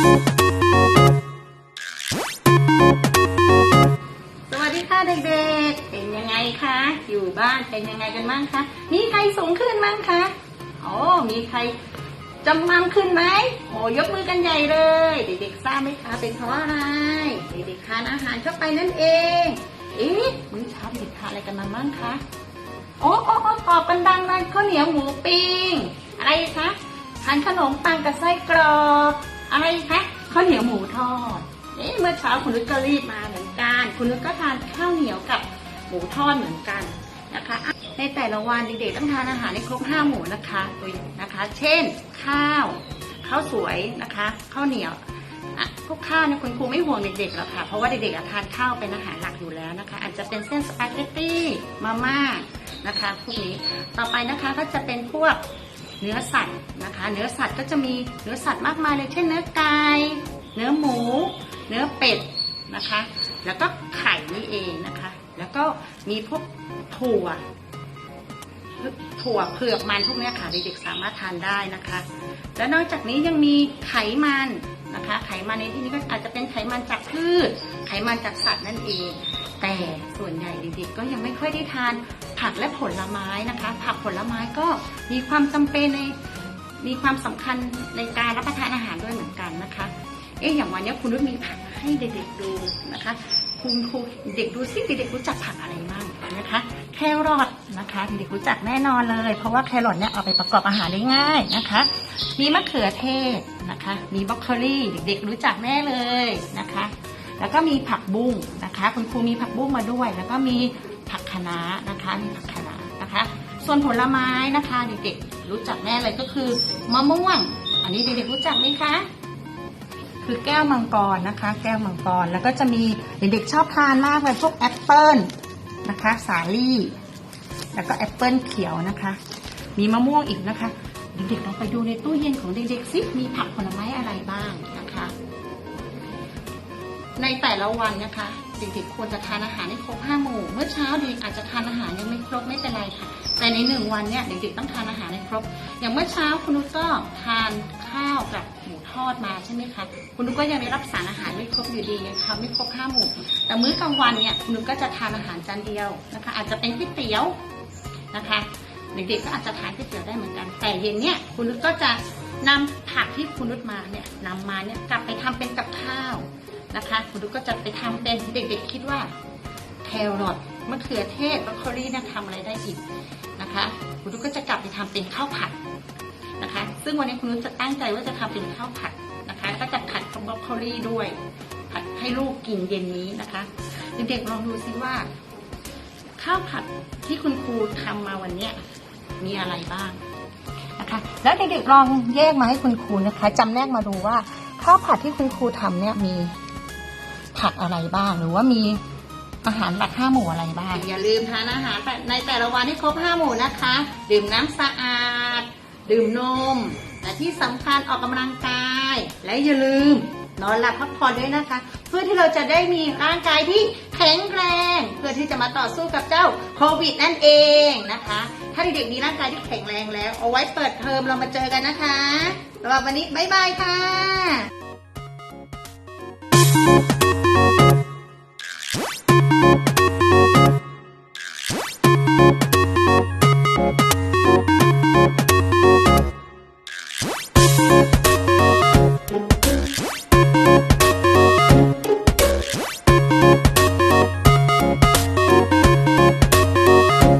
สวัสดีค่ะเด็กๆ เป็นยังไงคะ อยู่บ้านเป็นยังไงกันบ้างคะ มีใครสูงขึ้นบ้างคะ โอ้มีใครจำมัมขึ้นไหมโอ้ยกมือกันใหญ่เลย เด็กๆทราบไหมคะ เป็นเพราะอะไร เด็กๆทานอาหารเข้าไปนั่นเอง เอ๊ะมื้อเช้าเด็กทานอะไรกันมาบ้างคะ โอ้โอ้โอ้ตอบกันดังเลยข้าวเหนียวหมูปิ้ง อะไรคะทานขนมปังกับไส้กรอก อะไรคะข้าวเหนียวหมูทอดเอ๊ะเมื่อเช้าคุณนุชก็รีบมาเหมือนกัน คุณนุชก็ทานข้าวเหนียวกับหมูทอดเหมือนกันนะคะ ในแต่ละวันเด็กๆต้องทานอาหารให้ครบห้าหมู่นะคะตัวอย่างนะคะ เช่น ข้าวข้าวสวยนะคะข้าวเหนียวอะพวกข้าวเนี่ยคุณครูไม่ห่วงเด็กๆหรอกค่ะ เพราะว่าเด็กๆอะทานข้าวเป็นอาหารหลักอยู่แล้วนะคะ อาจจะเป็นเส้นสปาเกตตี้มาม่านะคะพวกนี้ต่อไปนะคะก็จะเป็นพวก เนื้อสัตว์นะคะ เนื้อสัตว์ก็จะมีเนื้อสัตว์มากมายเลยเช่นเนื้อไก่เนื้อหมู เนื้อเป็ดนะคะ แล้วก็ไข่นี่เองนะคะ แล้วก็มีพวกถั่วถั่วเผือกมันพวกนี้ค่ะเด็กๆสามารถทานได้นะคะ แล้วนอกจากนี้ยังมีไขมันนะคะ ไขมันในที่นี้ก็อาจจะเป็นไขมันจากพืช ไขมันจากสัตว์นั่นเอง แต่ส่วนใหญ่เด็กๆก็ยังไม่ค่อยได้ทาน ผักและผลไม้นะคะ ผักผลไม้ก็มีความจำเป็นในมีความสำคัญในการรับประทานอาหารด้วยเหมือนกันนะคะ เอ๊ะอย่างวันนี้คุณรุ่มีผักให้เด็กๆดูนะคะ คุณครูเด็กดูซิเด็กๆรู้จักผักอะไรบ้างนะคะ แครอทนะคะเด็กรู้จักแน่นอนเลย เพราะว่าแครอทเนี่ยเอาไปประกอบอาหารได้ง่ายนะคะ มีมะเขือเทศนะคะ มีบรอกโคลีเด็กๆรู้จักแน่เลยนะคะ แล้วก็มีผักบุ้งนะคะ คุณครูมีผักบุ้งมาด้วย แล้วก็มี ผักคะน้านะคะมีผักคะน้านะคะ ส่วนผลไม้นะคะเด็กๆรู้จักแน่เลยก็คือมะม่วง อันนี้เด็กๆรู้จักไหมคะ คือแก้วมังกรนะคะ แก้วมังกรแล้วก็จะมีเด็กๆชอบทานมากเลยพวกแอปเปิลนะคะ สาลี่ แล้วก็แอปเปิลเขียวนะคะ มีมะม่วงอีกนะคะเด็กๆลองไปดูในตู้เย็นของเด็กๆซิมีผักผลไม้อะไรบ้างนะคะ ในแต่ละวันนะคะ เด็กๆควรจะทานอาหารให้ครบห้าหมู่ เมื่อเช้าเด็กอาจจะทานอาหารยังไม่ครบไม่เป็นไรค่ะ แต่ในหนึ่งวันเนี่ยเด็กๆต้องทานอาหารให้ครบ อย่างเมื่อเช้าคุณนุชก็ทานข้าวกับหมูทอดมาใช่ไหมคะ คุณนุชก็ยังได้รับสารอาหารไม่ครบอยู่ดียังทำไม่ครบห้าหมู่ แต่มื้อกลางวันเนี่ยคุณนุชก็จะทานอาหารจานเดียวนะคะ อาจจะเป็นก๋วยเตี๋ยวนะคะ เด็กๆก็อาจจะทานก๋วยเตี๋ยวได้เหมือนกัน แต่เย็นเนี่ยคุณนุชก็จะนำผักที่คุณนุชมาเนี่ยนำมาเนี่ยกลับไปทำเป็นกับข้าว นะคะคุณนุชก็จะไปทำเป็นเด็กๆคิดว่าแครอทมะเขือเทศบรอกโคลีนะทำอะไรได้อีกนะคะคุณนุชก็จะกลับไปทำเป็นข้าวผัดนะคะ ซึ่งวันนี้คุณนุชจะตั้งใจว่าจะทำเป็นข้าวผัดนะคะ ก็จะผัดกับบรอกโคลีด้วยผัดให้ลูกกินเย็นนี้นะคะเด็กๆลองดูซิว่า ข้าวผัดที่คุณครูทำมาวันเนี้ยมีอะไรบ้างนะคะ แล้วเด็กๆลองแยกมาให้คุณครูนะคะจำแนกมาดูว่าข้าวผัดที่คุณครูทำเนี่ยมี ผักอะไรบ้าง หรือว่ามีอาหารหลักห้าหมู่อะไรบ้าง อย่าลืมทานอาหารในแต่ละวันให้ครบห้าหมู่นะคะ ดื่มน้ำสะอาด ดื่มนมและที่สำคัญออกกำลังกาย และอย่าลืมนอนหลับพักผ่อนด้วยนะคะ เพื่อที่เราจะได้มีร่างกายที่แข็งแรง เพื่อที่จะมาต่อสู้กับเจ้าโควิดนั่นเองนะคะ ถ้าเด็กๆมีร่างกายที่แข็งแรงแล้ว เอาไว้เปิดเทอมเรามาเจอกันนะคะสำหรับวันนี้บ๊ายบายค่ะ